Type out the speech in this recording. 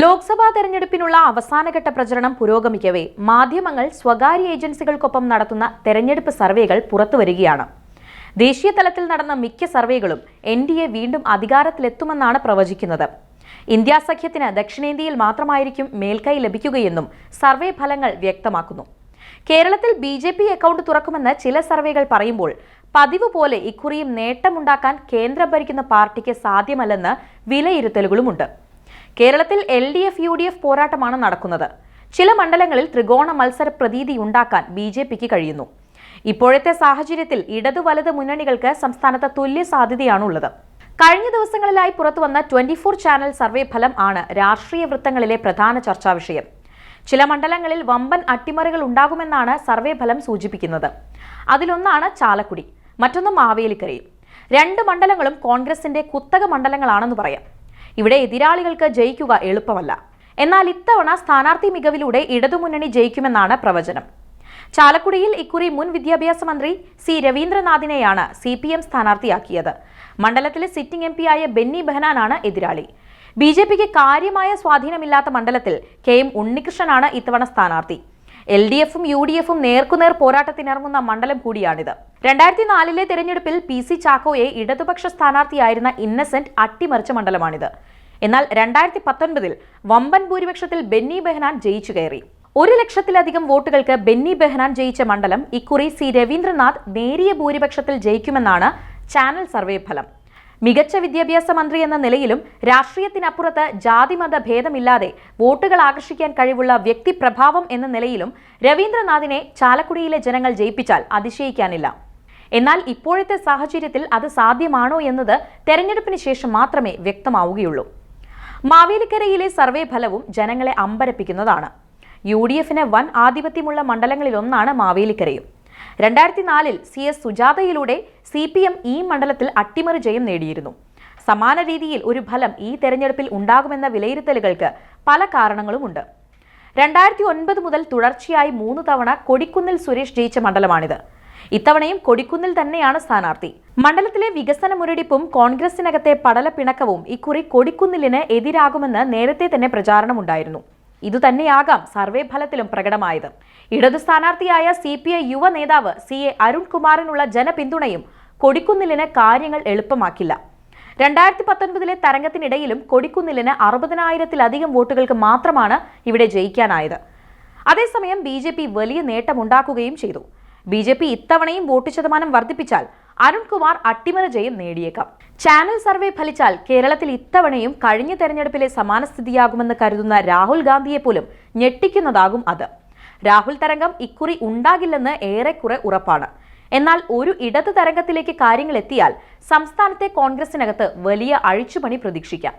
ലോക്സഭാ തെരഞ്ഞെടുപ്പിനുള്ള അവസാനഘട്ട പ്രചരണം പുരോഗമിക്കവേ. മാധ്യമങ്ങൾ സ്വകാര്യ ഏജൻസികൾക്കൊപ്പം നടത്തുന്ന തെരഞ്ഞെടുപ്പ് സർവേകൾ പുറത്തുവരികയാണ്. ദേശീയ തലത്തിൽ നടന്ന മിക്ക സർവേകളും എൻ ഡി എ വീണ്ടും അധികാരത്തിലെത്തുമെന്നാണ് പ്രവചിക്കുന്നത്. ഇന്ത്യാ സഖ്യത്തിന് ദക്ഷിണേന്ത്യയിൽ മാത്രമായിരിക്കും മേൽക്കൈ ലഭിക്കുകയെന്നും സർവേ ഫലങ്ങൾ വ്യക്തമാക്കുന്നു. കേരളത്തിൽ ബി ജെ പി അക്കൗണ്ട് തുറക്കുമെന്ന് ചില സർവേകൾ പറയുമ്പോൾ പതിവ് പോലെ ഇക്കുറിയും നേട്ടമുണ്ടാക്കാൻ കേന്ദ്രം ഭരിക്കുന്ന പാർട്ടിക്ക് സാധ്യമല്ലെന്ന് വിലയിരുത്തലുകളുമുണ്ട്. കേരളത്തിൽ L D F U D F പോരാട്ടമാണ് നടക്കുന്നത്. ചില മണ്ഡലങ്ങളിൽ ത്രികോണ മത്സര പ്രതീതി ഉണ്ടാക്കാൻ ബി ജെ പിക്ക് കഴിയുന്നു. ഇപ്പോഴത്തെ സാഹചര്യത്തിൽ ഇടതു വലത് മുന്നണികൾക്ക് സംസ്ഥാനത്ത് തുല്യ സാധ്യതയാണുള്ളത്. കഴിഞ്ഞ ദിവസങ്ങളിലായി പുറത്തുവന്ന ട്വന്റി ഫോർ ചാനൽ സർവേ ഫലം ആണ് രാഷ്ട്രീയ വൃത്തങ്ങളിലെ പ്രധാന ചർച്ചാ വിഷയം. ചില മണ്ഡലങ്ങളിൽ വമ്പൻ അട്ടിമറികൾ ഉണ്ടാകുമെന്നാണ് സർവേ ഫലം സൂചിപ്പിക്കുന്നത്. അതിലൊന്നാണ് ചാലക്കുടി മറ്റൊന്ന് മാവേലിക്കരയും രണ്ട് മണ്ഡലങ്ങളും കോൺഗ്രസിന്റെ കുത്തക മണ്ഡലങ്ങളാണെന്ന് പറയാം. ഇവിടെ എതിരാളികൾക്ക് ജയിക്കുക എളുപ്പമല്ല. എന്നാൽ ഇത്തവണ സ്ഥാനാർത്ഥി മികവിലൂടെ ഇടതുമുന്നണി ജയിക്കുമെന്നാണ് പ്രവചനം. ചാലക്കുടിയിൽ ഇക്കുറി മുൻ വിദ്യാഭ്യാസ മന്ത്രി സി രവീന്ദ്രനാഥിനെയാണ് സി പി എം സ്ഥാനാർത്ഥിയാക്കിയത്. മണ്ഡലത്തിലെ സിറ്റിംഗ് എം ആയ ബെന്നി ബെഹനാനാണ് എതിരാളി. ബി ജെ പിക്ക് കാര്യമായ സ്വാധീനമില്ലാത്ത മണ്ഡലത്തിൽ കെ എം ഉണ്ണികൃഷ്ണനാണ് ഇത്തവണ സ്ഥാനാർത്ഥി. എൽ ഡി എഫും യു ഡി എഫും നേർക്കുനേർ പോരാട്ടത്തിനിറങ്ങുന്ന മണ്ഡലം കൂടിയാണിത്. രണ്ടായിരത്തി നാലിലെ തെരഞ്ഞെടുപ്പിൽ പി സി ചാക്കോയെ ഇടതുപക്ഷ സ്ഥാനാർത്ഥിയായിരുന്ന ഇന്നസെന്റ് അട്ടിമറിച്ച മണ്ഡലമാണിത്. എന്നാൽ രണ്ടായിരത്തി പത്തൊൻപതിൽ വമ്പൻ ഭൂരിപക്ഷത്തിൽ ബെന്നി ബെഹനാൻ ജയിച്ചു കയറി. ഒരു ലക്ഷത്തിലധികം വോട്ടുകൾക്ക് ബെന്നി ബെഹനാൻ ജയിച്ച മണ്ഡലം ഇക്കുറി സി രവീന്ദ്രനാഥ് നേരിയ ഭൂരിപക്ഷത്തിൽ ജയിക്കുമെന്നാണ് ചാനൽ സർവേ ഫലം. മികച്ച വിദ്യാഭ്യാസ മന്ത്രി എന്ന നിലയിലും രാഷ്ട്രീയത്തിനപ്പുറത്ത് ജാതിമത ഭേദമില്ലാതെ വോട്ടുകൾ ആകർഷിക്കാൻ കഴിവുള്ള വ്യക്തിപ്രഭാവം എന്ന നിലയിലും രവീന്ദ്രനാഥിനെ ചാലക്കുടിയിലെ ജനങ്ങൾ ജയിപ്പിച്ചാൽ അതിശയിക്കാനില്ല. എന്നാൽ ഇപ്പോഴത്തെ സാഹചര്യത്തിൽ അത് സാധ്യമാണോ എന്നത് തെരഞ്ഞെടുപ്പിന് ശേഷം മാത്രമേ വ്യക്തമാവുകയുള്ളൂ. മാവേലിക്കരയിലെ സർവേ ഫലവും ജനങ്ങളെ അമ്പരപ്പിക്കുന്നതാണ്. യു ഡി എഫിന് വൻ ആധിപത്യമുള്ള മണ്ഡലങ്ങളിലൊന്നാണ് മാവേലിക്കരയും. രണ്ടായിരത്തി നാലിൽ സി എസ് സുജാതയിലൂടെ സി പി എം ഈ മണ്ഡലത്തിൽ അട്ടിമറി ജയം നേടിയിരുന്നു. സമാന രീതിയിൽ ഒരു ഫലം ഈ തെരഞ്ഞെടുപ്പിൽ ഉണ്ടാകുമെന്ന വിലയിരുത്തലുകൾക്ക് പല കാരണങ്ങളുമുണ്ട്. രണ്ടായിരത്തി ഒൻപത് മുതൽ തുടർച്ചയായി മൂന്ന് തവണ കൊടിക്കുന്നിൽ സുരേഷ് ജയിച്ച മണ്ഡലമാണിത്. ഇത്തവണയും കൊടിക്കുന്നിൽ തന്നെയാണ് സ്ഥാനാർത്ഥി. മണ്ഡലത്തിലെ വികസന മുരടിപ്പും കോൺഗ്രസിനകത്തെ പടലപ്പിണക്കവും ഇക്കുറി കൊടിക്കുന്നിലിന് എതിരാകുമെന്ന് നേരത്തെ തന്നെ പ്രചാരണമുണ്ടായിരുന്നു. ഇതുതന്നെയാകാം സർവേ ഫലത്തിലും പ്രകടമായത്. ഇടതു സ്ഥാനാർത്ഥിയായ സി പി ഐ യുവ നേതാവ് സി എ അരുൺകുമാറിനുള്ള ജനപിന്തുണയും കൊടിക്കുന്നിലിന് കാര്യങ്ങൾ എളുപ്പമാക്കില്ല. രണ്ടായിരത്തി പത്തൊൻപതിലെ തരംഗത്തിനിടയിലും കൊടിക്കുന്നിലിന് അറുപതിനായിരത്തിലധികം വോട്ടുകൾക്ക് മാത്രമാണ് ഇവിടെ ജയിക്കാനായത്. അതേസമയം ബി വലിയ നേട്ടമുണ്ടാക്കുകയും ചെയ്തു. ബി ജെ പി ഇത്തവണയും വോട്ട് ശതമാനം വർദ്ധിപ്പിച്ചാൽ അരുൺകുമാർ അട്ടിമറി ജയം നേടിയേക്കാം. ചാനൽ സർവേ ഫലിച്ചാൽ കേരളത്തിൽ ഇത്തവണയും കഴിഞ്ഞ തെരഞ്ഞെടുപ്പിലെ സമാന സ്ഥിതിയാകുമെന്ന് കരുതുന്ന രാഹുൽ ഗാന്ധിയെ പോലും ഞെട്ടിക്കുന്നതാകും അത്. രാഹുൽ തരംഗം ഇക്കുറി ഉണ്ടാകില്ലെന്ന് ഏറെക്കുറെ ഉറപ്പാണ്. എന്നാൽ ഒരു ഇടത് തരംഗത്തിലേക്ക് കാര്യങ്ങൾ എത്തിയാൽ സംസ്ഥാനത്തെ കോൺഗ്രസിനകത്ത് വലിയ അഴിച്ചുപണി പ്രതീക്ഷിക്കാം.